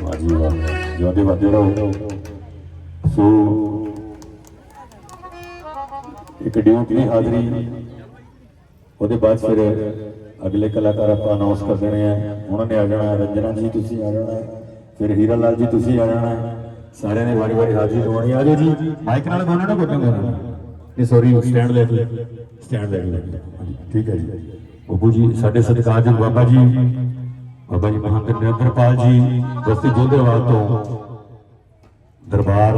ਜਿਉਂਦੇ ਵੱਧਦੇ ਰਹੋ ਸੋ ਇੱਕ ਡਿਊਟ ਦੀ ਹਾਜ਼ਰੀ ਉਹਦੇ ਬਾਅਦ ਫਿਰ ਅਗਲੇ ਕਲਾਕਾਰ ਆਪਾਂ ਅਨਾਉਂਸ ਕਰ ਦੇਣੇ ਆ ਉਹਨਾਂ ਨੇ ਆ ਜਾਣਾ ਰੰਜਨਾ ਜੀ ਤੁਸੀਂ ਆ ਜਾਣਾ ਫਿਰ ਹੀਰਾ ਲਾਲ ਜੀ ਤੁਸੀਂ ਆ ਜਾਣਾ ਸਾਰਿਆਂ ਨੇ ਵਾਰੀ ਵਾਰੀ ਹਾਜ਼ਰੀ ਲਵਾਉਣੀ ਆ ਜਾਓ ਜੀ ਮਾਈਕ ਨਾਲ ਬੋਲਣਾ ਨਾ ਕੋਟਾਂ ਦੇਣਾ ਇਹ ਸੌਰੀ ਸਟੈਂਡ ਲੈ ਕੇ ਸਟੈਂਡ ਲੈ ਕੇ ਠੀਕ ਹੈ ਜੀ ਬੱਬੂ ਜੀ ਸਾਡੇ ਸਤਿਕਾਰਯੋਗ ਬਾਬਾ ਜੀ ਬਾਬਾ ਜੀ ਮਹਾਂਦਰ ਨਿਰੰਦਰਪਾਲ ਜੀ ਬਸਤੀ ਜੋਧੇਵਾਲ ਤੋਂ ਦਰਬਾਰ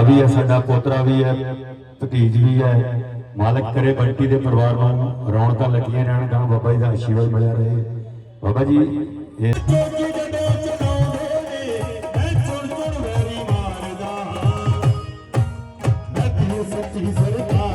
ਭਰਾ ਵੀ ਹੈ, ਸਾਡਾ ਪੋਤਰਾ ਵੀ ਹੈ, ਭਤੀਜ ਵੀ ਹੈ। ਮਾਲਕ ਕਰੇ ਬੰਟੀ ਦੇ ਪਰਿਵਾਰ ਨੂੰ, ਰੌਣਕਾਂ ਲੱਗੀਆਂ ਰਹਿਣ ਗਾਂ ਬਾਬਾ ਜੀ ਦਾ ਆਸ਼ੀਰਵਾਦ ਮਿਲਿਆ ਰਹੇ। ਬਾਬਾ ਜੀ, ਇਹ ਕਿਤਨਾ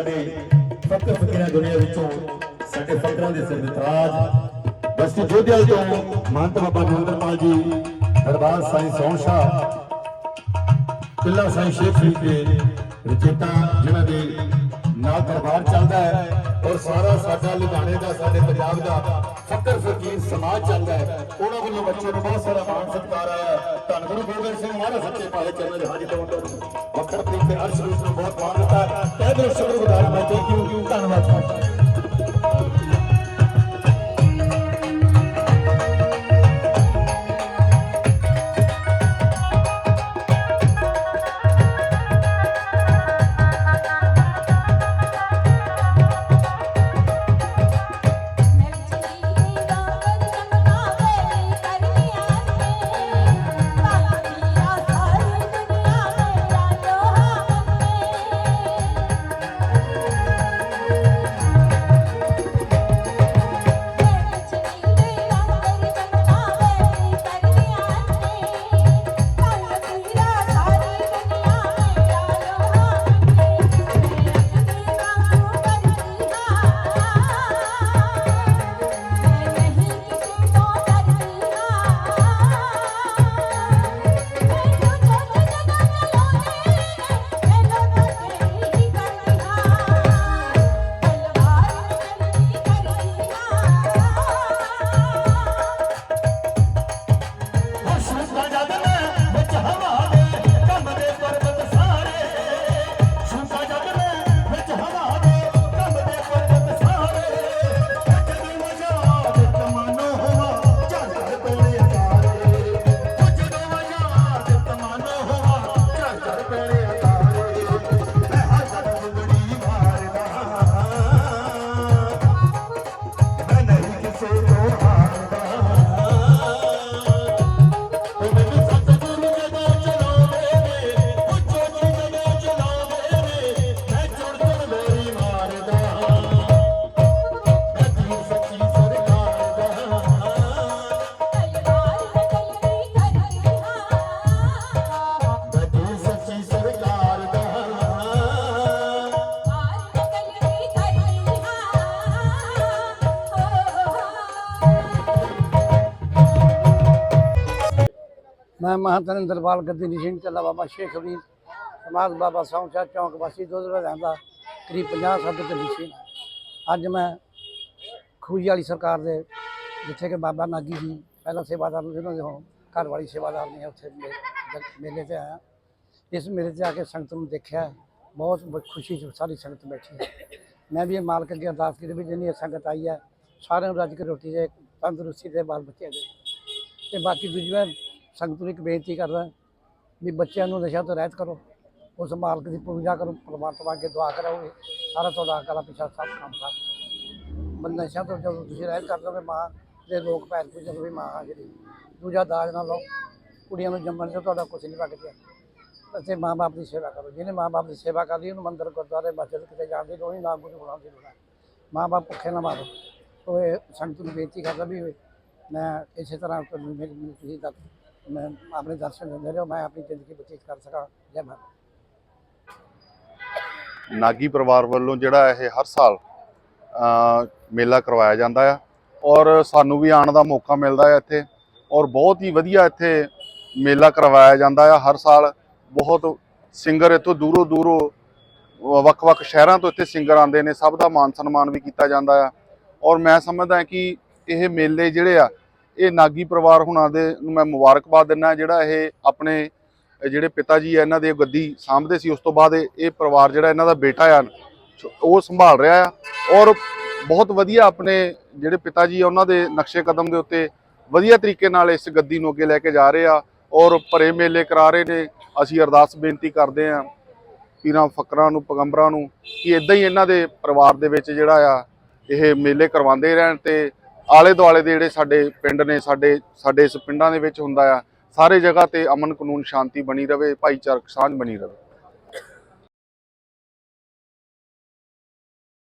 ਸਾਡੇ ਫਕਰ ਫਕੀਰਾਂ ਦੁਨੀਆ ਵਿੱਚੋਂ ਸਾਡੇ ਫਕਰਾਂ ਦੇ ਸਿਰ ਤੇ ਤਾਜ। ਬਸਤੀ ਜੋਧਿਆਲ ਤੋਂ ਮਹੰਤ ਬਾਬਾ ਨਰਿੰਦਰਪਾਲ ਜੀ, ਦਰਬਾਰ ਸਾਈਂ ਸੋਹਣ ਸ਼ਾਹ, ਕਿਲਾ ਸਾਈਂ ਸ਼ੇਖ ਜੀ ਦੇ ਰਚੇਤਾ, ਜਿਨ੍ਹਾਂ ਦੇ ਨਾਲ ਦਰਬਾਰ ਚੱਲਦਾ ਹੈ ਔਰ ਸਾਰਾ ਸਾਡਾ ਲੁਧਿਆਣੇ ਦਾ, ਸਾਡੇ ਪੰਜਾਬ ਦਾ ਫਕਰ ਫਕੀਰ ਸਮਾਜ ਚੱਲਦਾ ਹੈ। ਉਹਨਾਂ ਵੱਲੋਂ ਬੱਚੇ ਨੂੰ ਬਹੁਤ ਸਾਰਾ ਮਾਣ ਸਤਿਕਾਰ ਆਇਆ ਧੰਨ ਗੁਰੂ ਗੋਬਿੰਦ ਸਿੰਘ ਮਹਾਰਾਜ ਸੱਚੇ ਪਾਤਸ਼ਾਹ ਚਰਨ ਦੇ ਹਾਜ਼ਰ ਤੋਂ ਵਕਰ ਪ੍ਰੀਤ ਦੇ ਅਰਸ਼ ਨੂੰ ਬਹੁਤ ਮਾਣ ਦਿੱਤਾ ਹੈ। ਤਹਿ ਦਿਲੋਂ ਸ਼ੁਕਰਗੁਜ਼ਾਰ ਹਾਂ। ਮੈਂ ਥੈਂਕ ਯੂ ਧੰਨਵਾਦ। ਮੈਂ ਮਹਾਤਨ ਦਰਬਾਰ ਗੱਦੀ ਸਿੰਘ ਚੱਲਾ ਬਾਬਾ ਸ਼ੇਖ ਅਲੀ ਸਮਾਜ ਬਾਬਾ ਸੌਂਚਾ ਚੌਂਕ ਵਾਸੀ ਦੁੱਧ ਰਹਿੰਦਾ ਕਰੀਬ 50 ਸਾਲ ਤੋਂ ਗੱਦੀ ਸੀ ਅੱਜ ਮੈਂ ਖੂਜੀ ਵਾਲੀ ਸਰਕਾਰ ਦੇ ਜਿੱਥੇ ਕਿ ਬਾਬਾ ਨਾਗੀ ਜੀ ਪਹਿਲਾਂ ਸੇਵਾਦਾਰ ਨੂੰ ਜਿਹਨਾਂ ਦੇ ਹੁਣ ਘਰ ਵਾਲੀ ਸੇਵਾਦਾਰ ਨੇ ਉੱਥੇ ਮੇ- ਜ- ਮੇਲੇ ਤੇ ਆਇਆ ਇਸ ਮੇਲੇ ਤੇ ਆ ਕੇ ਸੰਗਤ ਨੂੰ ਦੇਖਿਆ ਬਹੁਤ ਬ- ਖੁਸ਼ੀ ਚ ਸਾਰੀ ਸੰਗਤ ਬੈਠੀ ਹੈ ਮੈਂ ਵੀ ਇਹ ਮਾਲਕ ਅੱਗੇ ਅਰਦਾਸ ਕੀਤੀ ਵੀ ਜਿੰਨੀ ਇਹ ਸੰਗਤ ਆਈ ਹੈ ਸਾਰਿਆਂ ਨੂੰ ਰੱਜ ਸੰਗਤ ਨੂੰ ਇੱਕ ਬੇਨਤੀ ਕਰਦਾ ਵੀ ਬੱਚਿਆਂ ਨੂੰ ਨਸ਼ਾ ਤੋਂ ਰਹਿਤ ਕਰੋ। ਉਸ ਮਾਲਕ ਦੀ ਪੂਜਾ ਕਰੋ, ਪਰਮਾਤਮਾ ਅੱਗੇ ਦੁਆ ਕਰੋਗੇ ਸਾਰਾ ਤੁਹਾਡਾ ਅਕਾਲਾ ਪਿਛਾ ਸਭ ਕੰਮ ਕਰ ਬੰਦਾ ਨਸ਼ਾ ਤੋਂ ਜਦੋਂ ਤੁਸੀਂ ਰਹਿਤ ਕਰ ਦੋਗੇ ਮਾਂ ਦੇ ਲੋਕ ਪੈਰ ਪੂਜਣ ਵੀ ਮਾਂ ਆ ਜਿਹੜੀ ਦੂਜਾ ਦਾਜ ਨਾ ਲਓ। ਕੁੜੀਆਂ ਨੂੰ ਜੰਮਣ ਤੋਂ ਤੁਹਾਡਾ ਕੁਝ ਨਹੀਂ ਲੱਗਦਾ ਅਤੇ ਮਾਂ-ਬਾਪ ਦੀ ਸੇਵਾ ਕਰੋ। ਜਿਹਨੇ ਮਾਂ-ਬਾਪ ਦੀ ਸੇਵਾ ਕਰ ਲਈ, ਉਹਨੂੰ ਮੰਦਰ, ਗੁਰਦੁਆਰੇ, ਮਸਜਿਦ ਕਿਤੇ ਜਾਣ ਦੀ ਲੋੜ ਨਹੀਂ, ਨਾ ਕੁਝ ਬਣਾਉਣ ਦੀ ਲੋੜ ਹੈ ਮਾਂ-ਬਾਪ ਭੁੱਖੇ ਨਾ ਮਾਰੋ। ਉਹ ਇਹ ਸੰਗਤ ਨੂੰ ਬੇਨਤੀ ਕਰਦਾ ਵੀ ਮੈਂ ਇਸੇ ਤਰ੍ਹਾਂ ਤੁਹਾਨੂੰ ਮੇਰੀ ਤੁਸੀਂ ਤੱਕ ਮੈਂ ਆਪਣੇ ਦਰਸ਼ਨ ਦਿੰਦੇ ਰਹੋ, ਮੈਂ ਆਪਣੀ ਜ਼ਿੰਦਗੀ ਬਤੀਤ ਕਰ ਸਕਾਂ। ਜੈ ਮਾਤਾ ਨਾਗੀ ਪਰਿਵਾਰ ਵੱਲੋਂ ਜਿਹੜਾ ਇਹ ਹਰ ਸਾਲ ਮੇਲਾ ਕਰਵਾਇਆ ਜਾਂਦਾ ਆ ਔਰ ਸਾਨੂੰ ਵੀ ਆਉਣ ਦਾ ਮੌਕਾ ਮਿਲਦਾ ਹੈ ਇੱਥੇ ਔਰ ਬਹੁਤ ਹੀ ਵਧੀਆ ਇੱਥੇ ਮੇਲਾ ਕਰਵਾਇਆ ਜਾਂਦਾ ਆ ਹਰ ਸਾਲ। ਬਹੁਤ ਸਿੰਗਰ ਇੱਥੋਂ ਦੂਰੋਂ ਦੂਰੋਂ ਵੱਖ-ਵੱਖ ਸ਼ਹਿਰਾਂ ਤੋਂ ਇੱਥੇ ਸਿੰਗਰ ਆਉਂਦੇ ਨੇ। ਸਭ ਦਾ ਮਾਨ ਸਨਮਾਨ ਵੀ ਕੀਤਾ ਜਾਂਦਾ ਆ। ਔਰ ਮੈਂ ਸਮਝਦਾ ਕਿ ਇਹ ਮੇਲੇ ਜਿਹੜੇ ਆ ਇਹ ਨਾਗੀ ਪਰਿਵਾਰ ਹੁਣਾਂ ਦੇ ਨੂੰ ਮੈਂ ਮੁਬਾਰਕਬਾਦ ਦਿੰਦਾ ਜਿਹੜਾ ਇਹ ਆਪਣੇ ਜਿਹੜੇ ਪਿਤਾ ਜੀ ਆ, ਇਹਨਾਂ ਦੇ ਗੱਦੀ ਸਾਂਭਦੇ ਸੀ, ਉਸ ਤੋਂ ਬਾਅਦ ਇਹ ਪਰਿਵਾਰ ਜਿਹੜਾ ਇਹਨਾਂ ਦਾ ਬੇਟਾ ਆ, ਉਹ ਸੰਭਾਲ ਰਿਹਾ ਆ। ਔਰ ਬਹੁਤ ਵਧੀਆ ਆਪਣੇ ਜਿਹੜੇ ਪਿਤਾ ਜੀ ਆ, ਉਹਨਾਂ ਦੇ ਨਕਸ਼ੇ ਕਦਮ ਦੇ ਉੱਤੇ ਵਧੀਆ ਤਰੀਕੇ ਨਾਲ ਇਸ ਗੱਦੀ ਨੂੰ ਅੱਗੇ ਲੈ ਕੇ ਜਾ ਰਹੇ ਆ ਔਰ ਭਰੇ ਮੇਲੇ ਕਰਾ ਰਹੇ ਨੇ। ਅਸੀਂ ਅਰਦਾਸ ਬੇਨਤੀ ਕਰਦੇ ਆ ਪੀਰਾਂ ਫਕਰਾਂ ਨੂੰ, ਪੈਗੰਬਰਾਂ ਨੂੰ ਕਿ ਇਦਾਂ ਹੀ ਇਹਨਾਂ ਦੇ ਪਰਿਵਾਰ ਦੇ ਵਿੱਚ ਜਿਹੜਾ ਆ, ਇਹ ਮੇਲੇ ਕਰਵਾਉਂਦੇ ਰਹਿਣ ਤੇ ਆਲੇ ਦੁਆਲੇ ਦੇ ਜਿਹੜੇ ਸਾਡੇ ਪਿੰਡ ਨੇ, ਸਾਡੇ ਸਾਡੇ ਇਸ ਪਿੰਡਾਂ ਦੇ ਵਿੱਚ ਹੁੰਦਾ ਆ, ਸਾਰੇ ਜਗ੍ਹਾ ਤੇ ਅਮਨ ਕਾਨੂੰਨ ਸ਼ਾਂਤੀ ਬਣੀ ਰਵੇ, ਭਾਈਚਾਰਕ ਸਾਂਝ ਬਣੀ ਰਵੇ।